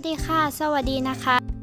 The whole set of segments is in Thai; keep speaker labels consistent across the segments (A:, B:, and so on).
A: วัสดีค่ะ สวัสดีนะคะ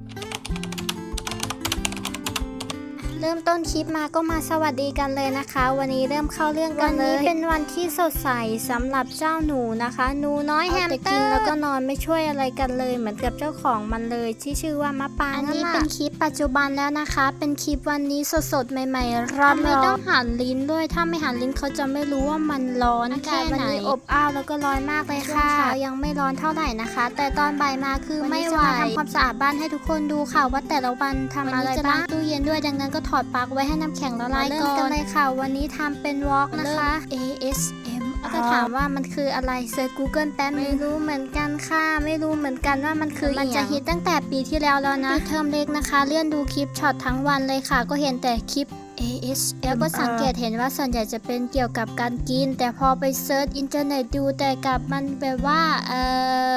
A: เริ่มต้นคลิปมาก็มาสวัสดีกันเลยนะคะ วันนี้เริ่มเข้าเรื่องกันเลย วันนี้เป็นวันที่สดใสสำหรับเจ้าหนูนะคะ หนูน้อยแฮมสเตอร์กินแล้วก็นอนไม่ช่วยอะไรกันเลย เหมือนกับเจ้าของมันเลยที่ชื่อว่ามะปางอันนี้เป็นคลิปปัจจุบันแล้วนะคะ เป็นคลิปวันนี้สดๆใหม่ๆร้อนไม่ต้องหันลิ้นด้วยถ้าไม่หันลิ้นเขาจะไม่รู้ว่ามันร้อนแค่ไหนอบอ้าวแล้วก็ร้อนมากเลยค่ะเช้ายังไม่ร้อนเท่าไหร่นะคะ แต่ตอนบ่ายมาคือไม่ไหวทำความสะอาดบ้านให้ทุกคนดูค่ะว่าแต่ละวันทำอะไรบ้างตู้เย็นด้วยดังนั้นก็ถอดปลั๊กไว้ให้น้ำแข็งละลายก่อนเริ่มกันเลยค่ะ วันนี้ทำเป็นวอล์กนะคะ ASM จะถามว่ามันคืออะไรเซิร์ช Google แป๊บไม่รู้เหมือนกันค่ะ ไม่รู้เหมือนกันว่ามันคือมันจะฮิตตั้งแต่ปีที่แล้วแล้วนะเทอมเล็กนะคะ เลื่อนดูคลิปช็อตทั้งวันเลยค่ะ ก็เห็นแต่คลิป AS แล้วก็สังเกตเห็นว่าส่วนใหญ่จะเป็นเกี่ยวกับการกิน แต่พอไปเซิร์ชอินเทอร์เน็ตดูแต่กลับมันแบบว่าเอ่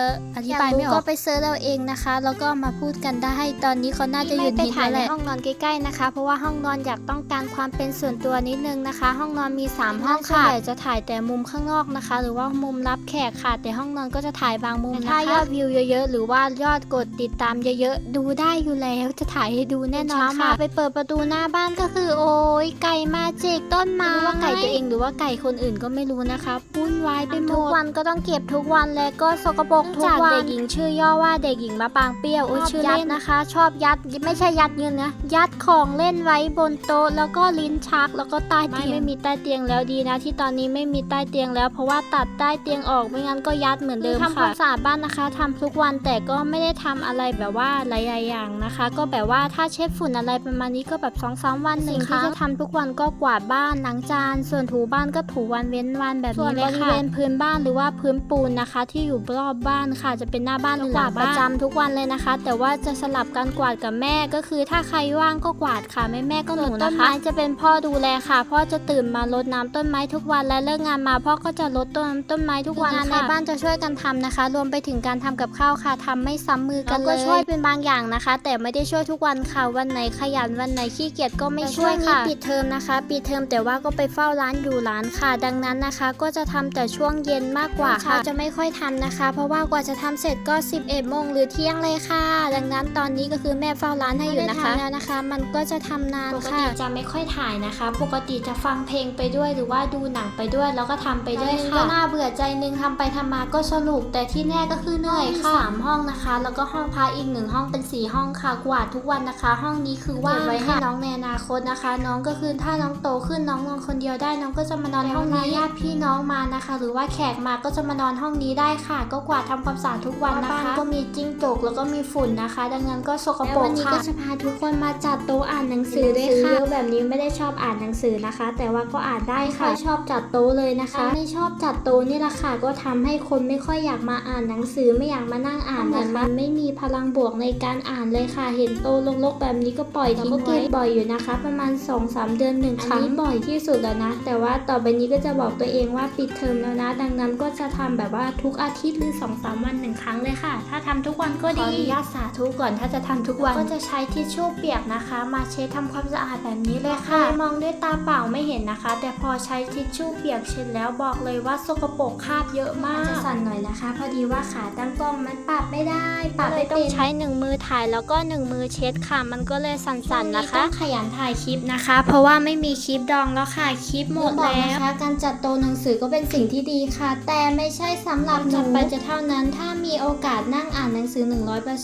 A: ออธิบายไม่ออกก็ไปเซิร์ชเอาเองนะคะ แล้วก็มาพูดกันได้ตอนนี้เขาน่าจะอยู่ในถ่ายในห้องนอนใกล้ๆนะคะ เพราะว่าห้องนอนอยากต้องการความเป็นส่วนตัวนิดนึงนะคะ ห้องนอนมี 3 ห้องค่ะส่วนใหญ่จะถ่ายแต่มุมข้างนอกนะคะ หรือว่ามุมรับแขกค่ะ แต่ห้องนอนก็จะถ่ายบางมุมนะคะถ้ายอดวิวเยอะๆ หรือว่ายอดกดติดตามเยอะๆดูได้อยู่แล้วจะถ่ายให้ดูแน่นอนค่ะไปเปิดประตูหน้าบ้านก็คือโอ้ยไก่มาจิกต้นไม้ว่าไก่ตัวเองหรือว่าไก่คนอื่นก็ไม่รู้นะคะวุ่นวายไปหมดทุกวันก็ต้องเก็บทุกวันและก็สกปรกทุกวันเด็กหญิงชื่อย่อว่าเด็กหญิงมะปางเปรี้ยวโอ้ยชื่อเล่นนะคะ ชอบยัดไม่ใช่ยัดเงินนะยัดของเล่นไว้บนโต๊ะแล้วก็ลิ้นชักแล้วก็ใต้เตียงไม่มีใต้เตียงแล้วดีนะ ที่ตอนนี้ไม่มีใต้เตียงแล้ว เพราะว่าตัดใต้เตียงออกไม่งั้นก็ยัดเหมือนเดิมค่ะทำความสะอาดบ้านนะคะทำทุกวันแต่ก็ไม่ได้ทำอะไรแบบว่าหลายๆอย่างนะคะ ก็แบบว่าถ้าเช็ดฝุ่นอะไรประมาณนี้ก็แบบสองสามวันหนึ่งครั้งที่จะทำทุกวันก็กวาดบ้านล้างจาน ส่วนถูบ้านก็ถูวันเว้นวันแบบนี้เลยค่ะบริเวณพื้นบ้านหรือว่าพื้นปูนนะคะ ที่อยู่รอบบ้านค่ะ จะเป็นหน้าบ้านหรือหลังบ้านประจำทุกวันเลยนะคะ แต่ว่าจะสลับกันกวาดกับแม่ก็คือ ถ้าใครว่างก็กวาดค่ะแม่แม่ๆก็หนูนะคะต้นไม้จะเป็นพ่อดูแลค่ะ พ่อจะตื่นมารดน้ำต้นไม้ทุกวันและเลิกงานมา พ่อก็จะรดต้นต้นไม้ทุกวันค่ะในบ้านจะช่วยกันทำนะคะ รวมไปถึงการทำกับข้าวค่ะทำไม่ซ้ำมือกันเลยก็ช่วยเป็นบางอย่างนะคะ แต่ไม่ได้ช่วยทุกวันค่ะวันไหนขยันวันไหนขี้เกียจก็ไม่ช่วยค่ะปิดเทอมนะคะ ปิดเทอมแต่ว่าก็ไปเฝ้าร้านอยู่ร้านค่ะ ดังนั้นนะคะ ก็จะทำแต่ช่วงเย็นมากกว่าค่ะจะไม่ค่อยทำนะคะ เพราะว่ากว่าจะทำเสร็จก็ 11โมงหรือเที่ยงเลยค่ะ ดังนั้นตอนนี้ก็คือแม่เฝ้าร้านให้อยู่นะคะแล้วนะคะ มันก็จะทำนานค่ะปกติจะไม่ค่อยถ่ายนะคะ ปกติจะฟังเพลงไปด้วยหรือว่าดูหนังไปด้วย แล้วก็ทำไปด้วยค่ะก็น่าเบื่อใจนึงทำไปทำมาก็สนุกแต่ที่แน่ก็คือเหนื่อยค่ะสามห้องนะคะ แล้วก็ห้องพักอีกหนึ่งห้องเป็นสี่ห้องค่ะกวาดทุกวันนะคะ ห้องนี้คือว่างไว้ให้น้องในอนาคตนะคะน้องก็คือถ้าน้องโตขึ้นน้องนอนคนเดียวได้น้องก็จะมานอนห้องนี้ญาติพี่น้องมานะคะ หรือว่าแขกมาก็จะมานอนห้องนี้ได้ค่ะ ก็กวาดทำความสะอาดทุกวันนะคะก็มีจิ้งจกแล้วก็มีฝุ่นนะคะ ดังนั้นก็สกปรกค่ะวันนี้ก็จะพาทุกคนมาจัดโต๊ะอ่านหนังสือด้วยค่ะเยอะแบบนี้ไม่ได้ชอบอ่านหนังสือนะคะ แต่ว่าก็อ่านได้ค่ะชอบจัดโต๊ะเลยนะคะ ไม่ชอบจัดโต๊ะนี่แหละค่ะก็ทำให้คนไม่ค่อยอยากมาอ่านหนังสือไม่อยากมานั่งอ่านแต่มันไม่มีพลังบวกในการอ่านเลยค่ะ เห็นโต๊ะรกๆแบบนี้ก็ปล่อยทิ้งไว้บ่อยอยู่นะคะ ประมาณ2-3 เดือนหนึ่งครั้งบ่อยที่สุดแล้วนะ แต่ว่าต่อไปนี้ก็จะบอกตัวเองว่าปิดเทอมแล้วนะ ดังนั้นก็จะทำแบบว่าทุกอาทิตย์หรือ2อสวันหนึ่งครั้งเลยค่ะ ถ้าทำทุกวันก็ดีขออนุญาตสาธุก่อนถ้าจะทำทุกวันก็จะใช้ทิชชู่เปียกนะคะ มาเช็ดทำความสะอาดแบบนี้เลยค่ะ มองด้วยตาเปล่าไม่เห็นนะคะ แต่พอใช้ทิชชู่เปียกเช็ดแล้วบอกเลยว่าสกปรกคราบเยอะมากจะสั่นหน่อยนะคะ พอดีว่าขาตั้งกล้องมันปรับไม่ได้ปรับไม่ต้องใช้หนึ่งมือถ่ายแล้วก็หนึ่งมือเช็ดค่ะ มันก็เลยสั่นๆนะคะต้องขยันถ่ายคลิปนะคะ เพราะว่าไม่มีคลิปดองแล้วค่ะ คลิปหมดแล้วนะคะการจัดโต๊ะหนังสือก็เป็นสิ่งที่ดีค่ะ แต่ไม่ใช่สำหรับจัดไปจะเท่านั้น ถ้ามีโอกาสนั่งอ่านหนังสือ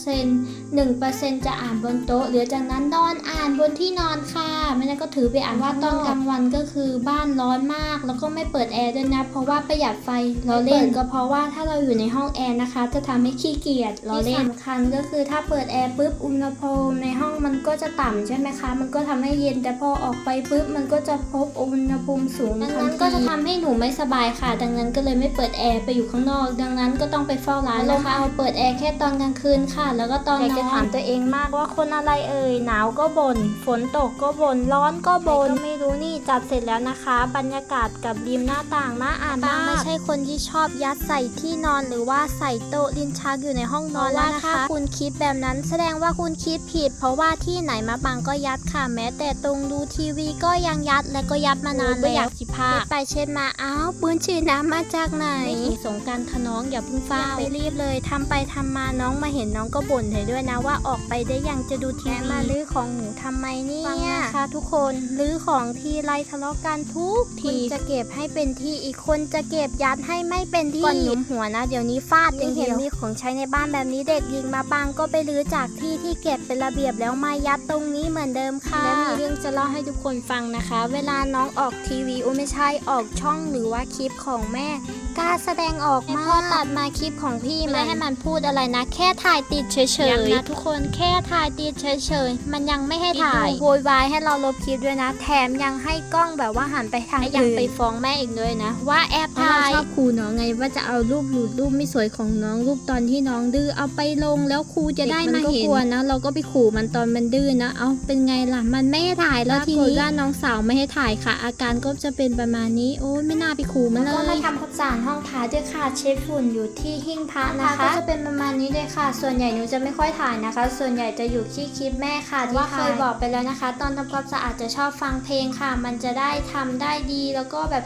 A: 100% 1%จะอ่านบนโต๊ะเหลือจากนั้นนอนอ่านบนที่นอนค่ะ ไม่นั้นก็ถือไปอ่านว่าตอนกลางวันก็คือบ้านร้อนมาก แล้วก็ไม่เปิดแอร์ด้วยนะ เพราะว่าประหยัดไฟเราเล่นก็เพราะว่าถ้าเราอยู่ในห้องแอร์นะคะ จะทำให้ขี้เกียจเราเล่นสำคัญก็คือถ้าเปิดแอร์ปุ๊บอุณหภูมิในห้องมันก็จะต่ำใช่ไหมคะ มันก็ทำให้เย็นแต่พอออกไปปุ๊บมันก็จะพบอุณหภูมิสูงดังนั้นก็จะทำให้หนูไม่สบายค่ะ ดังนั้นก็เลยไม่เปิดแอร์ไปอยู่ข้างนอก ดังนั้นก็ต้องไปเฝ้าร้านนะคะเอาเปิดแอร์แค่ตอนกลางคืนค่ะ แล้วก็ตอนนอนจะถามตัวเองมากว่าคนอะไรเอ่ยหนาวก็บน่นฝนตกก็บน่นร้อนก็บน่นก็ไม่รู้นี่จัดเสร็จแล้วนะคะ บรรยากาศกับริมหน้าต่างน่าอ่านมากไม่ใช่คนที่ชอบยัดใส่ที่นอนหรือว่าใส่โต๊ะลิ้นชักอยู่ในห้องนอนว่าว่าถ้าคุณคิดแบบนั้นแสดงว่าคุณคิดผิด เพราะว่าที่ไหนมาบังก็ยัดค่ะแม้แต่ตรงดูทีวีก็ยังยัดและก็ยัดมานาน
B: โอ้
A: แล้ว
B: ไม่อยากสิพา
A: เช็ดไปเช็ดมาอ้าวปืนฉีดน้ำมาจากไหน
B: ไม่ถึงสงกรารคะน้องอย่าเพิ่ง
A: ฟ้า
B: เฝ้า
A: ไปรีบเลยทำไปทำมาน้องมาเห็นน้องก็บ่นเลยด้วยนะว่าออกไปได้ยังจะดูทีวีมาลื้อของหนูทำไมเนี่
B: ฟัง
A: ย
B: นะคะ
A: ทุกคนลื้อของทีไรทะเลาะกันทุกที
B: คุณ
A: จะเก็บให้เป็นที่อีกคนจะเก็บยัดให้ไม่เป็นที่ก่อนหยุมหัวนะ เดี๋ยวนี้ฟาดยังเห็นมีของใช้ในบ้านแบบนี้เด็กยิงมาปังก็ไปลื้อจากที่ที่เก็บเป็นระเบียบแล้วมายัดตรงนี้เหมือนเดิมค่ะ
B: และ
A: และ
B: มี
A: มี
B: เรื่
A: เรื่
B: อ
A: องงจะเล่าให้ทุกคนฟังนะคะ เวลาน้องออกทีวีโอ้ไม่ใช่ออกช่องหรือว่าคลิปของแม่ กล้าแสดงออกมากพอตัดมาคลิปของพี่
B: ไม่
A: ไม่
B: ให้
A: ให้
B: มั
A: มันนพูดอะไรนะ แค่ถ่ายติดเฉย
B: ย้ำ
A: ๆ
B: นะทุกคนแค่ถ่ายติดเฉยๆมันยังไม่ให้ถ่าย
A: โวยวายให้เราลบคลิปด้วยนะ แถมยังให้กล้องแบบว่าหันไปทาง
B: และยัง
A: อื่น
B: ไปฟ้องแม่อีกด้วยนะ ว่าแอบ
A: เพราะเรา
B: ถ่าย
A: ชอบครูน้องไงว่าจะเอารูปหลุดรูปไม่สวยของน้องรูปตอนที่น้องดื้อเอาไปลงแล้วครูจะได้มา
B: เด็กมันก็
A: เห็น
B: กลัว
A: นะ เราก็ไปขู่มันตอนมันดื้อนะ เอาเป็นไงล่ะมันไม่ให้ถ่ายแล้ว
B: ถ้า
A: ที
B: เกิด
A: นี้
B: ว่า
A: ว่าน้องสาวไม่ให้ถ่ายค่ะ อาการก็จะเป็นประมาณนี้ โอ้ยไม่น่าไปขู่มันเลยก็มาทำความสะอาดห้องพระด้วยค่ะเช็ดฝุ่นอยู่ที่หิ้งพระนะคะก็จะเป็นประมาณนี้เลยค่ะ ส่วนใหญ่หนูจะไม่ค่อยถ่ายนะคะ ส่วนใหญ่จะอยู่ที่คลิปแม่ค่ะที่ว่าเคยบอกไปแล้วนะคะ ตอนทำความสะอาดจะชอบฟังเพลงค่ะ มันจะได้ทำได้ดีแล้วก็แบบ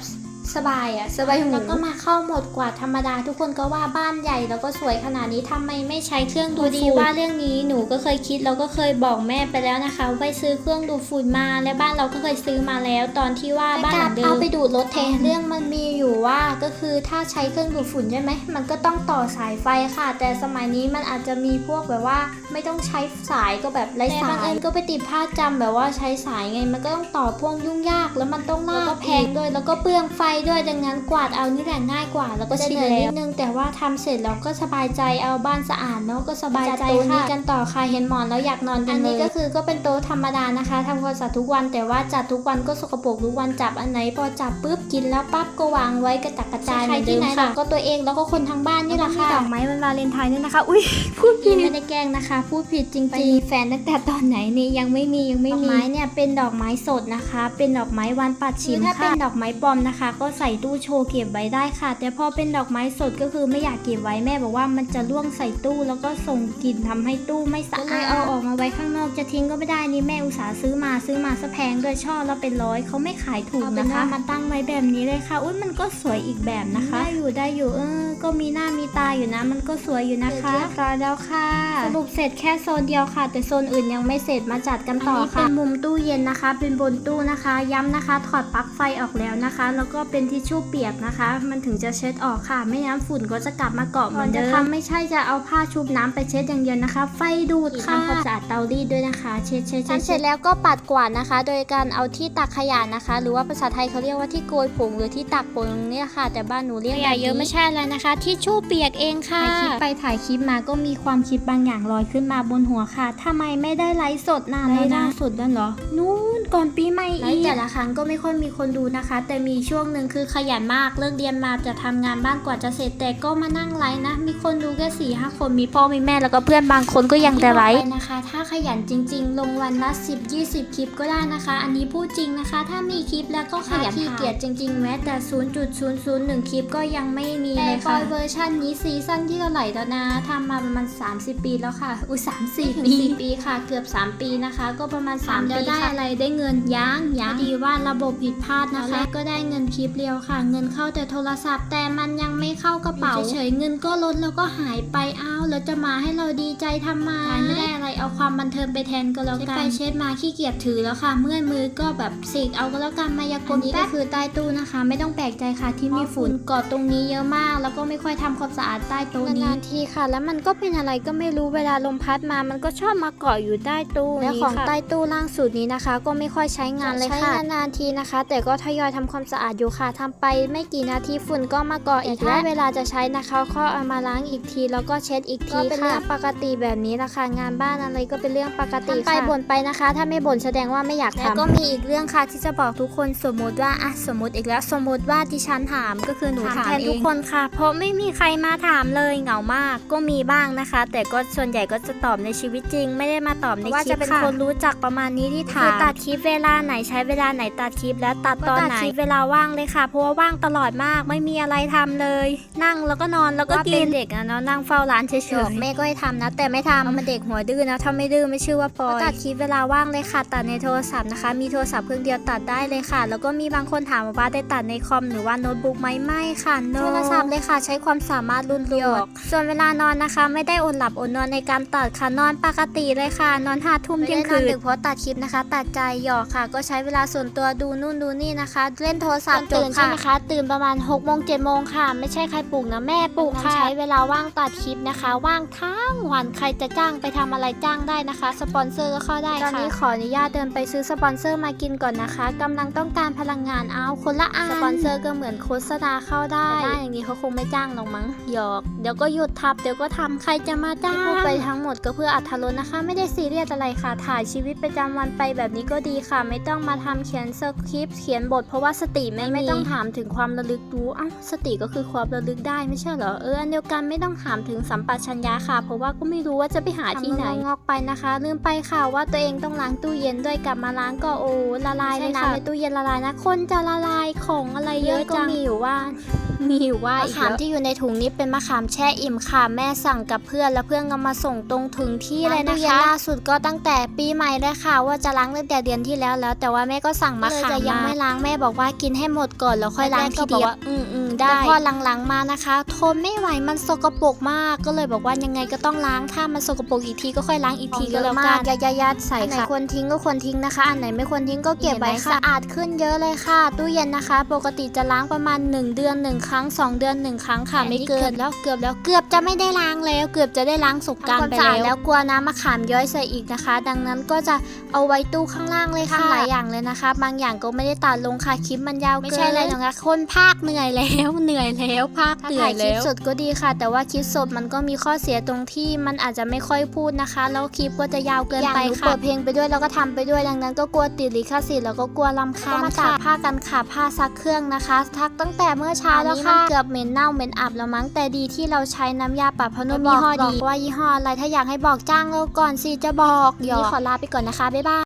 A: สบายอะสบายหูแล้วก็มาเข้าโหมดกวาดธรรมดา ทุกคนก็ว่าบ้านใหญ่แล้วก็สวยขนาดนี้ทำไมไม่ใช้เครื่องดูด
B: ดูดี
A: ฝุ่น
B: ว่า
A: ว่าเรื่องนี้หนูก็เคยคิดแล้วก็เคยบอกแม่ไปแล้วนะคะว่าไปซื้อเครื่องดูดฝุ่นมาและบ้านเราก็เคยซื้อมาแล้ว ตอนที่ว่าบ้านหลังเดิมเอาไปดูดรถเทเรื่องมันมีอยู่ว่า ก็คือถ้าใช้เครื่องดูดฝุ่นใช่ไหมมันก็ต้องต่อสายไฟค่ะ แต่สมัยนี้มันอาจจะมีพวกแบบว่า ไม่ต้องใช้สายก็แบบไร้สายบางเอิญก็ไปติดผ้าจำแบบว่าใช้สายไง มันก็ต้องต่อพ่วงยุ่งยาก แล้วมันต้องลากก็แพงด้วย แล้วก็เปลืองไฟด้วยดังนั้นกวาดเอานี่แหละง่ายกว่า แล้วก็ชิลนิดนึงแต่ว่าทำเสร็จแล้วก็สบายใจเอาบ้านสะอาดเนาะก็สบายใจ
B: จัดโต๊ะนี้
A: ค่ะกันต่อค่ะเห็นหมอนแล้วอยากนอนจั
B: อั
A: ง
B: น
A: เลย
B: นี้
A: ก็
B: ก็
A: คือก็เป็นโต๊ะธรรมดานะคะทำความสะอาดทุกวันแต่ว่าจัดทุกวันก็สกปรกทุกวันจับอันไหนพอจับปุ๊บกินแล้วปั๊บก็วางไว้กระจัดกระจาย
B: ใครที่ไหน
A: ค่ะ
B: ล่ะ
A: ก็ตัวเองแล้วก็คนทางบ้านนี่แหละค่ะ
B: ดอกไม้วันวาเลนไทน์ด้วยนะคะ อุ้ยพูด
A: พี่
B: ผิด
A: ไม่ได้แกล้งนะคะ พูดผิดจริงๆมีแฟนตั้งแต่ตอนไหนนี่ยังไม่มียังไม่มีดอกไม้เนี่ยเป็นดอกไม้สดนะคะ เป็นดอกไม้วันปัดชิม
B: คือถ้า
A: ถ้าเป็นดอกไม้ปลอมนะคะ ก็ใส่ตู้โชว์เก็บไว้ได้ค่ะ แต่พอเป็นดอกไม้สดก็คือไม่อยากเก็บไว้แม่บอกว่ามันจะร่วงใส่ตู้แล้วก็ส่งกลิ่นทำให้ตู้ไม่สะอาดก็เลยเอาออกมาไว้ข้างนอกจะทิ้งก็ไม่ได้นี่แม่อุตส่าห์ซื้อมาซื้อมาซะแพงด้วยช่อแล้วเป็นร้อยเขาไม่ขายถูก
B: เอาเป็
A: นะ
B: น
A: คะ
B: ว่า
A: มาตั้งไว้แบบนี้เลยค่ะอุ้ยมันก็สวยอีกแบบนะคะ ได้อยู่ได้อยู่เออ ก็มีหน้ามีตาอยู่นะ มันก็สวยอยู่นะคะ
B: เสร็จเรียบร้อยแล้วค่ะ
A: สรุปเสร็จแค่โซนเดียวค่ะ แต่โซนอื่นยังไม่เสร็จมาจัดกันต่อค่ะเป็นมุมตู้เย็นนะคะ เป็นบนตู้นะคะ ย้ำนะคะ ถอดปลั๊กไฟออกแล้วนะคะ แล้วก็เป็นทิชชู่เปียกนะคะ มันถึงจะเช็ดออกค่ะ ไม่งั้นฝุ่นก็จะกลับมาเกาะเหมือนเดิมไม่ใช่จะเอาผ้าชุบน้ำไปเช็ดอย่างเดียวนะคะ ไฟดูดค่ะทำความสะอาดเตารีดด้วยนะคะเช็ดเช็ดเช็ดเสร็จแล้วก็ปัดกวาดนะคะ โดยการเอาที่ตักขยะนะคะ หรือว่าภาษาไทยเขาเรียกว่าที่โกยผงหรือที่ตักผงเนี่ยค่ะ แต่บ้านหนูเรียก
B: ขยะเยอะไม่ใช่อะไรนะคะทิชชู่เปียกเองค่ะ
A: ถ่ายคลิปไปถ่ายคลิปมาก็มีความคิดบางอย่างลอยขึ้นมาบนหัวค่ะทำไมไม่ได้ไลฟ์สดนานแล้ว
B: ไลฟ์ล่า
A: นะสดนั่นเหรอ นู่น ก่อนปีใหม่
B: ไล
A: อี
B: ฟ์
A: ก
B: แต่
A: แต่
B: ละ
A: ละครั้งก็ไม่ค่อยมีคนดูนะคะ แต่มีช่วงหนึ่งคือขยันมากเลิกเรียนมาจะทำงานบ้านกว่าจะเสร็จ แต่ก็มานั่งไลฟ์นะ มีคนดูแค่สี่ห้าคนมีพ่อมีแม่แล้วก็เพื่อนบางคนก็ยังแต่ไลฟ์นะคะ ถ้าขยันจริง ๆ ลงวันละ10 20คลิปก็ได้นะคะ อันนี้พูดจริงนะคะ ถ้ามีคลิปแล้วก็ขยัน
B: ถ้าขี้
A: ขี้
B: เกี
A: เกี
B: ย
A: ย
B: จ
A: จจริงๆแม้แต่ 0.001 คลิปก็ยังไม่มีเลยค่ะเวอร์ชันนี้ซีซั่นที่เท่าไหร่แล้วนะทำมาประมาณ 30 ปีแล้วค่ะ อุ้ย3 4ปีปีค่ะ เกือบ 3 ปีนะคะ ก็ประมาณ3
B: แล้
A: ปี
B: วได้
A: ค่ะ
B: อะไรได้เงินยังยัง
A: พอดีว่าระบบผิดพลาดนะคะ ก็ได้เงินคลิปเดียวค่ะ เงินเข้าแต่โทรศัพท์ แต่มันยังไม่เข้ากระเป๋าเฉยๆเงินก็ลดแล้วก็หายไปอ้าวแล้วจะมาให้เราดีใจทำไมไม่ได้อะไรเอาความบันเทิงไปแทนก็แล้วกันไปเช็ดมาขี้เกียจถือแล้วค่ะ เมื่อยมือก็แบบสีกเอาก็แล้วกันมายากลนี้ก็คือใต้ตู้นะคะ ไม่ต้องแปลกใจค่ะที่มีฝุ่นเกาะตรงนี้เยอะมาก แล้วก็ไม่ค่อยทำความสะอาดใต้โต๊ะนี้
B: นานๆทีค่ะ แล้วมันก็เป็นอะไรก็ไม่รู้เวลาลมพัดมา มันก็ชอบมาเกาะอยู่ใต้ตู้
A: และ
B: นี้
A: ของ
B: ค่ะ
A: ใต้ตู้ล่างสุดนี้นะคะ ก็ไม่ค่อยใช้งานเลยค่ะ
B: ใช้นานๆทีนะคะ แต่ก็ทยอยทำความสะอาดอยู่ค่ะทำไปไม่กี่นาทีฝุ่นก็มาเกาะอีก
A: แต่
B: แล้
A: ถ้าวเวลาจะใช้นะคะก็เอามาล้างอีกที แล้วก็เช็ดอีกที
B: ก็เป็น
A: ค่ะ
B: เรื่องปกติแบบนี้นะคะ งานบ้านอะไรก็เป็นเรื่องปกติ
A: ทำไป
B: ค่ะ
A: บ่นไปนะคะ ถ้าไม่บ่นแสดงว่าไม่อยาก
B: และ
A: ทำแล้วก็มีอีกเรื่องค่ะที่จะบอกทุกคนสมมติว่าอะสมมติอีกแล้วสมมติว่าดิฉันถามก็คือหนู
B: ถาม
A: ถาม
B: แทน
A: เอ
B: ทุก
A: ง
B: คนค่ะ
A: เพราะไม่มีใครมาถามเลยเหงามากก็มีบ้างนะคะ แต่ก็ส่วนใหญ่ก็จะตอบในชีวิตจริง ไม่ได้มาตอบในคลิป
B: ว่าจะเป็น
A: ค่ะ
B: คนรู้จักประมาณนี้ที่ถาม
A: คือตัดคลิปปเวลาไหนใช้เวลาไหนตัดคลิปและตัดตอนไหนเวลาว่างเลยค่ะ เพราะว่าว่างตลอดมากไม่มีอะไรทำเลย นั่งแล้วก็นอนแล้วก็กินเด็กอะเนาะนั่งเฝ้าร้านเฉยๆแม่ก็ให้ทำนะ แต่ไม่ทำมันเด็กหัวดื้อนะถ้าไม่ดื้อไม่ชื่อว่าปอยตัดคลิปเวลาว่างเลยค่ะ ตัดในโทรศัพท์นะคะ มีโทรศัพท์เครื่องเดียวตัดได้เลยค่ะ แล้วก็มีบางคนถามว่าได้ตัดในคอมหรือว่าโน้ตบุ๊กไหมไม่ค่ะโทรศัพท์เลยค่ะ ใช้ความสามารถรุ่นรวดส่วนเวลานอนนะคะ ไม่ได้อดหลับอดนอนในการตัดค่ะนอนปกติเลยค่ะ นอนห้าทุ่มเที่ยงคืนดึกเพราะตัดคลิปนะคะ ตัดใจหยอกค่ะ ก็ใช้เวลาส่วนตัวดูนู่นดูนี่นะคะ เล่นโทรศัพท์จบ
B: ตื่นใช่
A: ค่ะ
B: ไหมคะ ตื่นประมาณ6กโมงเจ็ดโมงค่ะ ไม่ใช่ใครปลุกนะแม่ปลุกค่ะใช้เวลาว่างตัดคลิปนะคะ ว่างทั้งวันใครจะจ้างไปทำอะไรจ้างได้นะคะ สปอนเซอร์ก็เข้าได้
A: ตอน
B: ค่ะ
A: นี้ขออนุญาตเดินไปซื้อสปอนเซอร์มากินก่อนนะคะกำลังต้องการพลังงานเอาคนละอันสปอนเซอร์ก็เหมือนโฆษณาเข้าได้ได้อย่างนี้เขาคงไม่จ้างหรอกมั้งหยอกเดี๋ยวก็หยุดทับเดี๋ยวก็ทำใครจะมาจ้างพูดไปทั้งหมดก็เพื่ออัธรสนะคะ ไม่ได้ซีเรียสอะไรค่ะถ่ายชีวิตประจำวันไปแบบนี้ก็ดีค่ะ ไม่ต้องมาทำเขียนสคริปต์เขียนบทเพราะว่าสติไม่ไม่ต้องถามถึงความระลึกรู้อ้าวสติก็คือความระลึกได้ไม่ใช่เหรอเอออันเดียวกันไม่ต้องถามถึงสัมปชัญญะค่ะ เพราะว่าก็ไม่รู้ว่าจะไปหาที่ไหนงอกไปนะคะ ลืมไปค่ะว่าตัวเองต้องล้างตู้เย็นด้วยกลับมาล้างก็โอ้ละลายเลยค่ะในตู้เย็นละลายนะ คนจะละลายของอะไรเยอะจังมีอยู่ว่า มีอยู่ว่ามะขาม
B: ขาม
A: ที่อยู่ในถุงนี้เป็นมะขามแช่อิ่มค่ะแม่สั่งกับเพื่อนแล้วเพื่อนก็มาส่งตรงถึงที่เลย
B: ร้านตู้
A: นะ
B: เย็น
A: คะ
B: ล่า
A: ล่าสุดก็ตั้งแต่ปีใหม่เลยค่ะ ว่าจะล้างตั้งแต่เดือนที่แล้วแล้ว แต่ว่าแม่ก็สั่งมะขาม
B: เลยจะยัง
A: มา
B: ไม่
A: ไม่ล้างแม่บอกว่ากินให้หมดก่อนแล้วค่อยล้างทีเดียวอืมอืมได้
B: แต่
A: พ
B: พ
A: อ
B: อ
A: หลังๆมานะคะทนไม่ไหวมันสกปรกมากก็เลยบอกว่ายังไงก็ต้องล้างถ้ามันสกปรกอีกทีก็ค่อยล้างอีกทีก็แล้วกัน
B: ยัดยัดยัดใส่
A: อันไหน
B: ค่ะ
A: ควรทิ้งก็ควรทิ้งนะคะ อันไหนไม่ควรทิ้งก็เก็บไว้
B: เห็นไหม
A: ค่ะสะอาดขึ้นเยอะเลยค่ะ ตู้เย็นนะคะ ปกติจะล้างประมาณ 1 เดือน1ครั้ง 2 เดือน 1 ครั้งค่ะ
B: อันนี้
A: ไม่เกินแล้วเกือบแล้วเกือบจะไม่ได้ล้างแล้ว เกือบจะได้ล้างสงกราร
B: ทำความ
A: ไป
B: สะอาด
A: แล้วกลัวน้ำมะขามย้อยใส่อีกนะคะ ดังนั้นก็จะเอาไว้ตู้ข้างล่างเลยค่ะ
B: ทำ
A: ห
B: ห
A: ลา
B: ลายย
A: อย่างเลยนะคะ บางอย่างก็ไม่ได้ตัดลงค่ะคลิปมันยาว
B: ไม่
A: ไม่
B: ใช่
A: ใช่
B: อะไร
A: อะไรนะคะคนภาคเหนื่อยแล้วเหนื่อยแล้วภาค
B: ถ้า
A: เหนื่อย
B: ถ่ายคลิป
A: แล้วสดก็ดีค่ะ แต่ว่าคลิปสดมันก็มีข้อเสียตรงที่มันอาจจะไม่ค่อยพูดนะคะ แล้วคลิปก็จะยาวเกิน
B: อย่าง
A: ไป
B: หนู
A: ค่ะเปิดเพลงไปด้วยแล้วก็ทำไปด้วยดังนั้น ก็กลัวติดลิขสิทธิ์แล้วก็กลัวลำคาญ
B: ก็มา
A: ค่ะ
B: ตาก
A: ผ้ากันค่ะผ้าซักเครื่องนะคะ ทักตั้งแต่เมื่อเช้า
B: อัน
A: แล้ว
B: นี้
A: ค่ะ
B: มัน
A: เกือบเหม็นเน่าเหม็นอับแล้วมั้งแต่ดีที่เราใช้น้ำยาปรับผ้านุ่ม
B: ไม่
A: ยี่
B: บอก
A: ห้อ
B: หร
A: ดี
B: อก
A: ว่ายี่ห้ออะไรถ้าอยากให้บอกจ้างเราก่อนสิจะบอกเดี๋ยวขอลาไปก่อนนะคะบ๊ายบาย